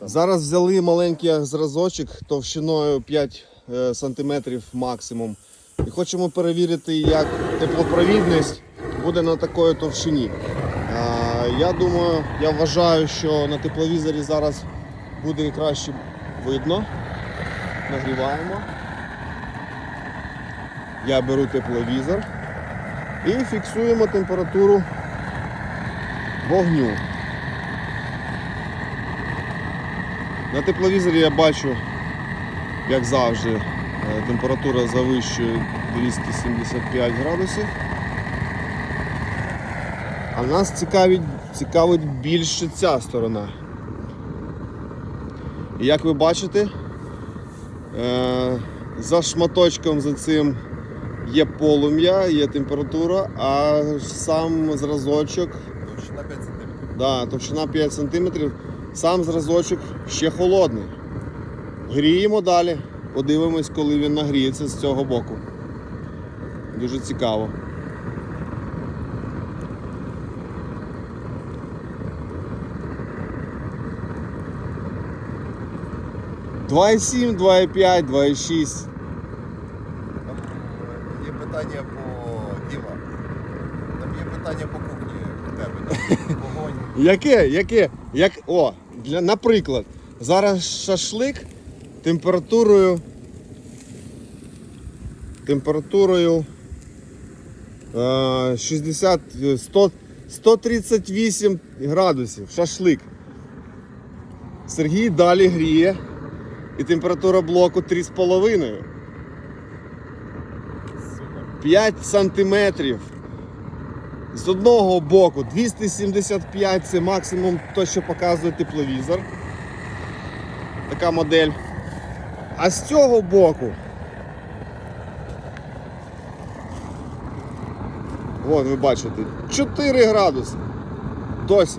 Зараз взяли маленький зразочок товщиною 5 е, см максимум. І хочемо перевірити, як теплопровідність буде на такої товщині. Я думаю, я вважаю, що на тепловізорі зараз буде краще видно. Нагріваємо. Я беру тепловізор і фіксуємо температуру вогню. На тепловізорі я бачу, як завжди, е, температура завищує 275 градусів. А нас цікавить, цікавить більше ця сторона. І як ви бачите, е, за шматочком за цим є полум'я, є температура, а сам зразочок Товщина 5 см. Да, товщина 5 см. Сам зразочок ще холодний. Гріємо далі. Подивимось, коли він нагріється з цього боку. Дуже цікаво. Два і сім, два і п'ять, два і шість. Є питання по Діма. Там є питання по кухні у тебе. Яке? Яке? Як... О, для... наприклад, зараз шашлик температурою. Температурою е, 60, е, 100, 138 градусів. Шашлик. Сергій далі гріє. І температура блоку 3,5. 5 сантиметрів. З одного боку 275 це максимум то, що показує тепловізор. Така модель. А з цього боку. От ви бачите, 4 градуси. Досі.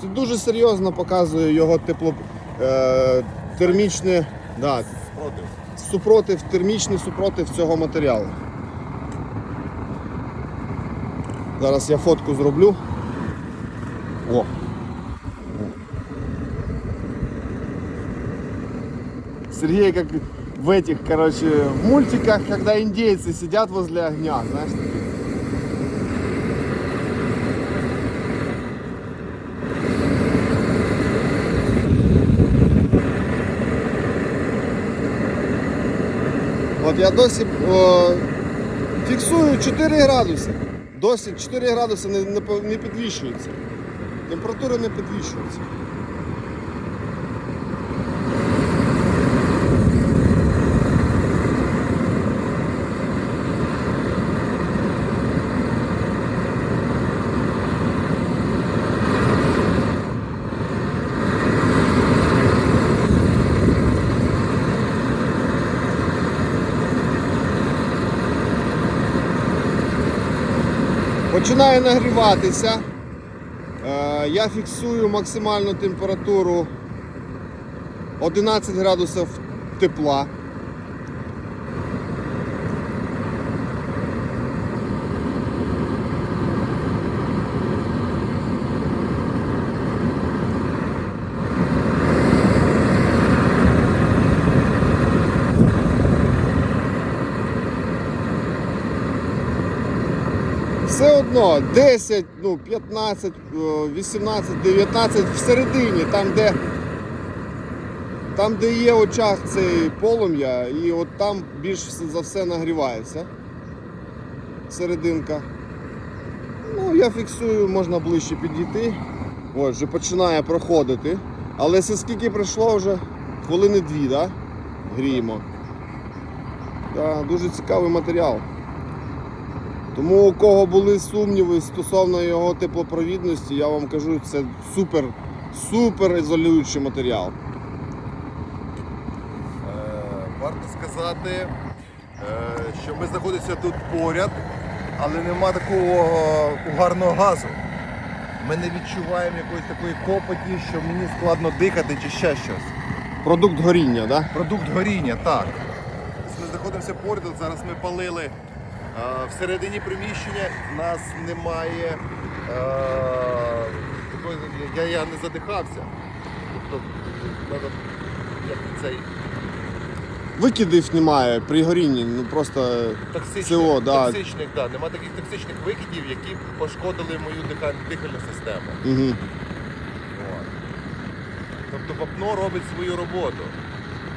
Це дуже серйозно показує його тепло, е, термічне, да, Спротив. супротив, термічний супротив цього матеріалу. Зараз я фотку зроблю. О. Сергей как в этих, короче, мультиках, когда индейцы сидят возле огня, знаешь. такие. От я досі о, фіксую 4 градуси. Досі 4 градуси не, не, не підвищується. Температура не підвищується. Починає нагріватися. Е, Я фіксую максимальну температуру 11 градусів тепла. Все одно 10, ну 15, е, 18, 19 всередині, там де, там, де є очах цей полум'я, і от там більш за все нагрівається серединка. Ну, я фіксую, можна ближче підійти. От, вже починає проходити. Але це скільки пройшло вже? Хвилини дві, да? Гріємо. Да, дуже цікавий матеріал. Тому у кого були сумніви стосовно його теплопровідності, я вам кажу, це супер, супер ізолюючий матеріал. Е, варто сказати, е, що ми знаходимося тут поряд, але нема такого угарного газу. Ми не відчуваємо якоїсь такої копоті, що мені складно дихати чи ще щось. Продукт горіння, да? Продукт горіння, так. Ми знаходимося поряд, зараз ми палили всередині приміщення, в нас немає е, я, я не задихався. Тобто, треба як цей Викидів немає при горінні, ну просто токсичних, СО, да. токсичних, да, нема таких токсичних викидів, які б пошкодили мою дихальну систему. угу. От. Тобто вапно робить свою роботу.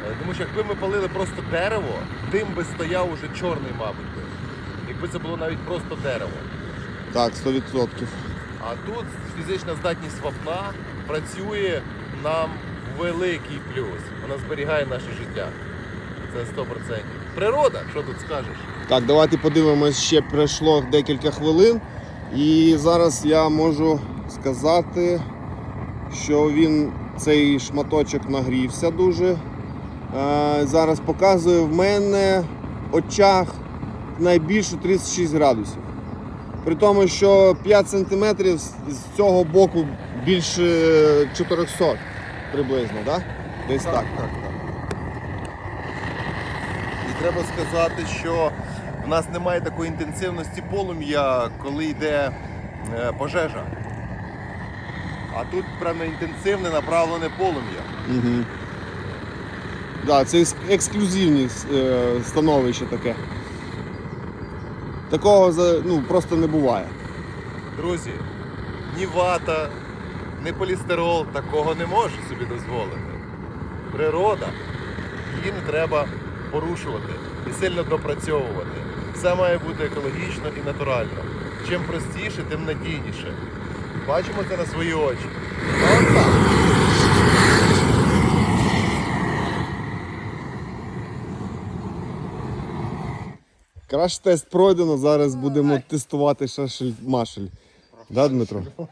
Е, Тому що якби ми палили просто дерево, дим би стояв уже чорний, мабуть. би. Якби це було навіть просто дерево. так, 100%. А тут фізична здатність вапна працює нам великий плюс. Вона зберігає наше життя. Це 100%. Природа, що тут скажеш? Так, давайте подивимось, ще пройшло декілька хвилин. І зараз я можу сказати, що він цей шматочок нагрівся дуже. Е, зараз показує в мене очах найбільше 36 градусів. При тому, що 5 см з цього боку більше 400 приблизно, да? десь так. так, так. І треба сказати, що в нас немає такої інтенсивності полум'я, коли йде е, пожежа. А тут прямо інтенсивне направлене полум'я. Угу. Да, це ес- ексклюзивні е, становище таке. Такого ну, просто не буває. Друзі, ні вата, ні полістирол такого не може собі дозволити. Природа, її не треба порушувати і сильно допрацьовувати. Все має бути екологічно і натурально. Чим простіше, тим надійніше. Бачимо це на свої очі. А так. Краш тест пройдено, зараз будемо тестувати шашель-машель. Да, Дмитро?